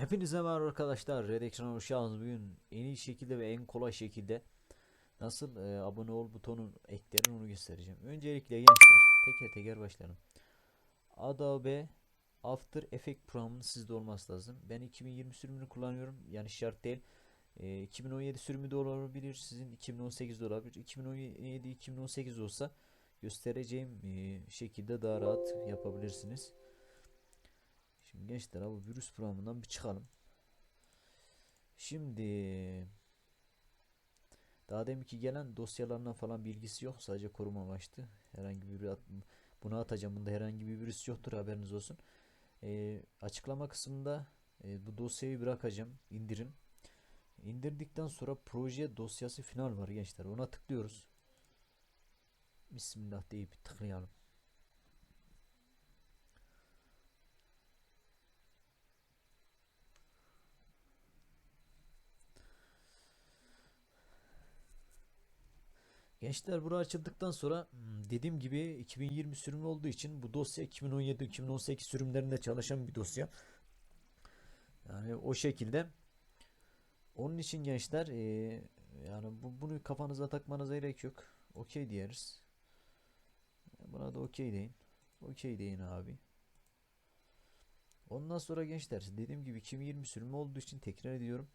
Hepinize merhaba arkadaşlar. Red Ekran'a hoş geldiniz. Bugün en iyi şekilde ve en kolay şekilde nasıl e, abone ol butonun eklerin onu göstereceğim. Öncelikle gençler teker teker başlayalım. Adobe After Effects programının sizde olması lazım. Ben 2020 sürümünü kullanıyorum. Yani şart değil. E, 2017 sürümü de olabilir. Sizin 2018 de olabilir. 2017 2018 olsa göstereceğim e, şekilde daha rahat yapabilirsiniz. Şimdi gençler abi virüs programından bir çıkalım. Şimdi daha deminki gelen dosyalarından falan bilgisi yok. Sadece koruma amaçlı. Herhangi bir at, bunu atacağım. Bunda herhangi bir virüs yoktur haberiniz olsun. Ee, açıklama kısmında e, bu dosyayı bırakacağım. indirin. İndirdikten sonra proje dosyası final var gençler. Ona tıklıyoruz. Bismillah deyip tıklayalım. Gençler bura açıldıktan sonra hmm, dediğim gibi 2020 sürümü olduğu için bu dosya 2017-2018 sürümlerinde çalışan bir dosya. Yani o şekilde. Onun için gençler eee, yani bu, bunu kafanıza takmanıza gerek yok. Okey diyeriz. Buna da okey deyin. Okey deyin abi. Ondan sonra gençler dediğim gibi 2020 sürümü olduğu için tekrar ediyorum.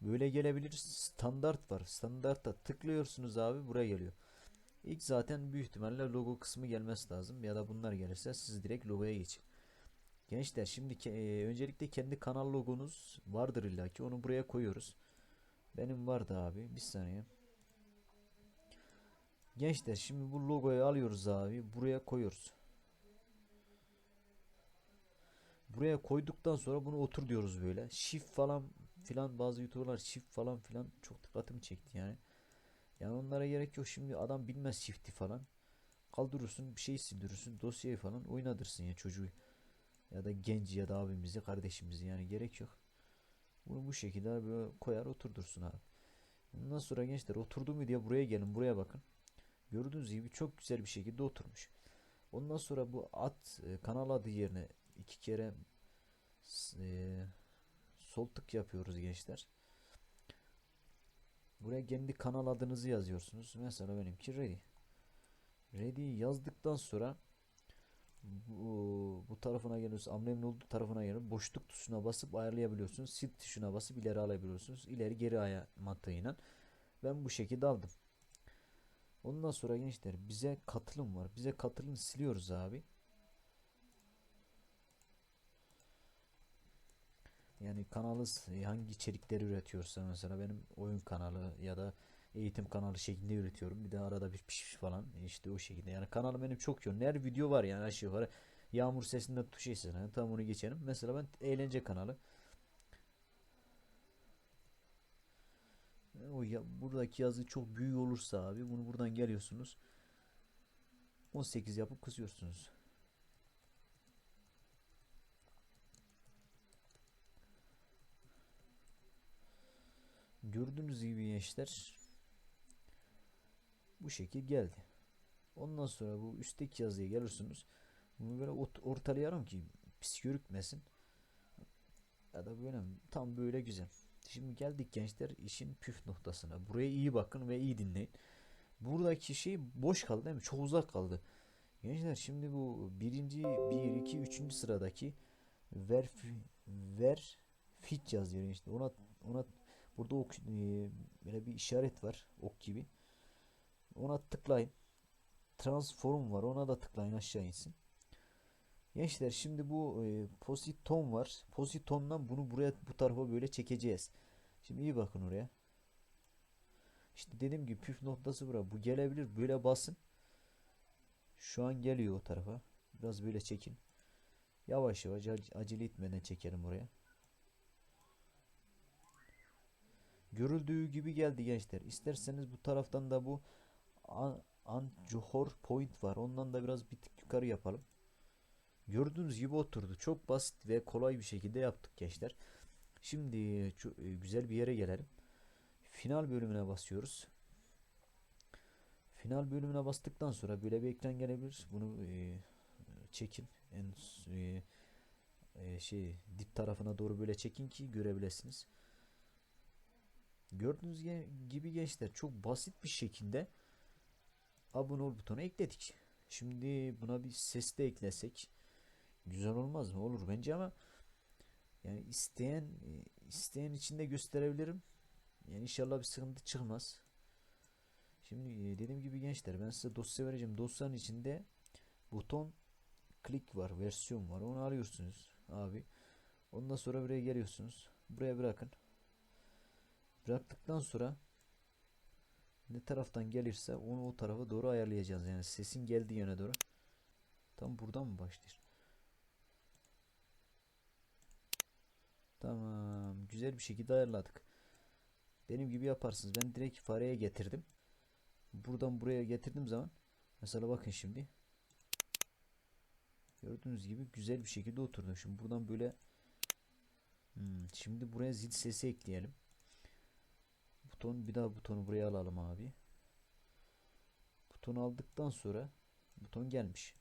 Böyle gelebilir. Standart var. Standarta tıklıyorsunuz abi buraya geliyor. İlk zaten büyük ihtimalle logo kısmı gelmesi lazım ya da bunlar gelirse siz direkt logoya geçin. Gençler şimdi e, öncelikle kendi kanal logonuz vardır illaki onu buraya koyuyoruz. Benim vardı abi. Bir saniye. Gençler şimdi bu logoyu alıyoruz abi. Buraya koyuyoruz. Buraya koyduktan sonra bunu otur diyoruz böyle. Shift falan filan bazı youtuberlar shift falan filan çok dikkatimi çekti yani. Yani onlara gerek yok şimdi adam bilmez shift'i falan. Kaldırırsın bir şey sildirirsin dosyayı falan oynatırsın ya çocuğu. Ya da genci ya da abimizi kardeşimizi yani gerek yok. Bunu bu şekilde böyle koyar oturdursun abi. Ondan sonra gençler oturdu mu diye buraya gelin buraya bakın. Gördüğünüz gibi çok güzel bir şekilde oturmuş. Ondan sonra bu at e, kanal adı yerine iki kere e, sol tık yapıyoruz gençler. Buraya kendi kanal adınızı yazıyorsunuz. Mesela benimki ready. Ready yazdıktan sonra bu, bu tarafına geliyorsunuz. Amblemin olduğu tarafına gelip boşluk tuşuna basıp ayarlayabiliyorsunuz. Sil tuşuna basıp ileri alabiliyorsunuz. İleri geri aya mantığıyla. Ben bu şekilde aldım. Ondan sonra gençler bize katılım var. Bize katılım siliyoruz abi. Yani kanalınız e, hangi içerikleri üretiyorsa mesela benim oyun kanalı ya da eğitim kanalı şeklinde üretiyorum. Bir de arada bir piş falan e, işte o şekilde. Yani kanalım benim çok yoğun. Her video var yani aşağı yukarı. Yağmur sesinde tuş sesine tam onu geçelim. Mesela ben eğlence kanalı. E, O ya, buradaki yazı çok büyük olursa abi bunu buradan geliyorsunuz. 18 yapıp kızıyorsunuz. Gördüğünüz gibi gençler bu şekil geldi. Ondan sonra bu üstteki yazıya gelirsiniz. Bunu böyle ort- ortalayalım ki pis görükmesin. Ya da böyle tam böyle güzel. Şimdi geldik gençler işin püf noktasına. Buraya iyi bakın ve iyi dinleyin. Buradaki şey boş kaldı değil mi? Çok uzak kaldı. Gençler şimdi bu birinci, bir, iki, üçüncü sıradaki ver, ver fit yazıyor işte. Ona ona Burada ok, e, böyle bir işaret var ok gibi. Ona tıklayın. Transform var. Ona da tıklayın aşağı insin. Gençler şimdi bu e, positon var. Positondan bunu buraya bu tarafa böyle çekeceğiz. Şimdi iyi bakın oraya. İşte dediğim gibi püf noktası bura. Bu gelebilir. Böyle basın. Şu an geliyor o tarafa. Biraz böyle çekin. Yavaş yavaş ac- acele etmeden çekelim oraya. Görüldüğü gibi geldi gençler. İsterseniz bu taraftan da bu an- Anjohor point var. Ondan da biraz bir tık yukarı yapalım. Gördüğünüz gibi oturdu. Çok basit ve kolay bir şekilde yaptık gençler. Şimdi e, güzel bir yere gelelim. Final bölümüne basıyoruz. Final bölümüne bastıktan sonra böyle bir ekran gelebilir. Bunu e, çekin. En e, e, şey dip tarafına doğru böyle çekin ki görebilirsiniz. Gördüğünüz gibi gençler çok basit bir şekilde abone ol butonu ekledik. Şimdi buna bir ses de eklesek güzel olmaz mı? Olur bence ama yani isteyen e, isteyen için de gösterebilirim. Yani inşallah bir sıkıntı çıkmaz. Şimdi e, dediğim gibi gençler ben size dosya vereceğim. Dosyanın içinde buton klik var, versiyon var. Onu alıyorsunuz abi. Ondan sonra buraya geliyorsunuz. Buraya bırakın. Bıraktıktan sonra ne taraftan gelirse onu o tarafa doğru ayarlayacağız. Yani sesin geldiği yöne doğru. Tam buradan mı başlıyor? Tamam. Güzel bir şekilde ayarladık. Benim gibi yaparsınız. Ben direkt fareye getirdim. Buradan buraya getirdiğim zaman mesela bakın şimdi gördüğünüz gibi güzel bir şekilde oturdu. Şimdi buradan böyle Hmm, şimdi buraya zil sesi ekleyelim. Buton bir daha butonu buraya alalım abi. Butonu aldıktan sonra buton gelmiş.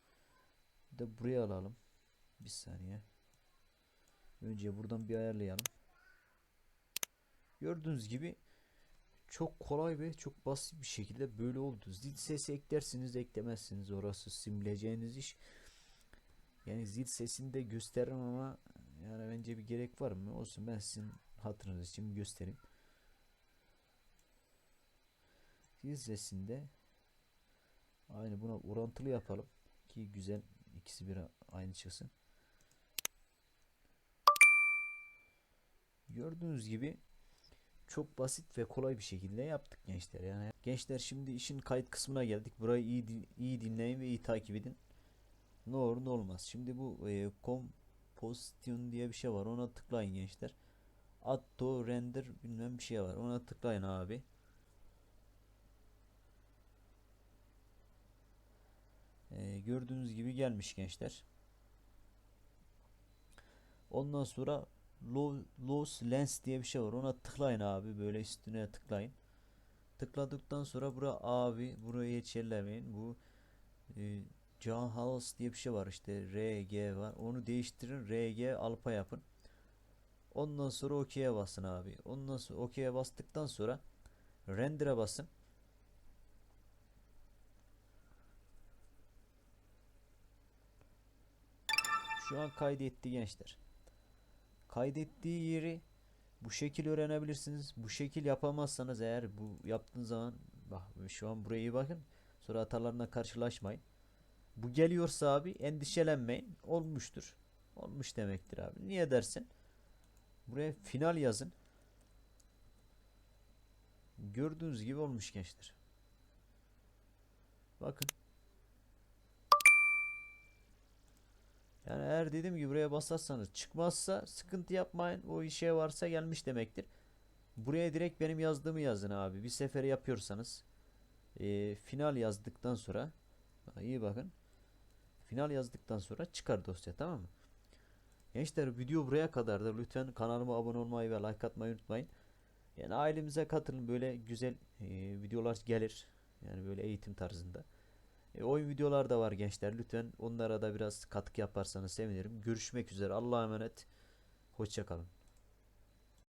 Bir de buraya alalım. Bir saniye. Önce buradan bir ayarlayalım. Gördüğünüz gibi çok kolay ve çok basit bir şekilde böyle oldu. Zil sesi eklersiniz eklemezsiniz orası simleyeceğiniz iş. Yani zil sesini de gösteririm ama yani bence bir gerek var mı? Olsun ben sizin hatırınız için göstereyim. Zil sesinde aynı buna orantılı yapalım ki güzel ikisi bir aynı çıksın. Gördüğünüz gibi çok basit ve kolay bir şekilde yaptık gençler. Yani gençler şimdi işin kayıt kısmına geldik. Burayı iyi iyi dinleyin ve iyi takip edin. Ne olur ne olmaz. Şimdi bu e, composition diye bir şey var. Ona tıklayın gençler. Auto render bilmem bir şey var. Ona tıklayın abi. E, gördüğünüz gibi gelmiş gençler. Ondan sonra Loss Lens diye bir şey var. Ona tıklayın abi. Böyle üstüne tıklayın. Tıkladıktan sonra bura abi buraya geçerlemeyin. Bu e, John House diye bir şey var işte RG var. Onu değiştirin. RG alfa yapın. Ondan sonra OK'ye basın abi. Ondan sonra OK'ye bastıktan sonra render'e basın. Şu an kaydetti gençler. Kaydettiği yeri bu şekil öğrenebilirsiniz. Bu şekil yapamazsanız eğer bu yaptığınız zaman bak şu an buraya iyi bakın. Sonra hatalarına karşılaşmayın. Bu geliyorsa abi endişelenmeyin. Olmuştur. Olmuş demektir abi. Niye dersin? Buraya final yazın. Gördüğünüz gibi olmuş gençler. Bakın. Yani eğer dediğim gibi buraya basarsanız çıkmazsa sıkıntı yapmayın. O işe varsa gelmiş demektir. Buraya direkt benim yazdığımı yazın abi. Bir sefer yapıyorsanız eee, final yazdıktan sonra iyi bakın. Final yazdıktan sonra çıkar dosya tamam mı? Gençler video buraya kadardır. Lütfen kanalıma abone olmayı ve like atmayı unutmayın. Yani ailemize katılın. Böyle güzel eee, videolar gelir. Yani böyle eğitim tarzında. E, oyun videolar da var gençler. Lütfen onlara da biraz katkı yaparsanız sevinirim. Görüşmek üzere. Allah'a emanet. Hoşçakalın.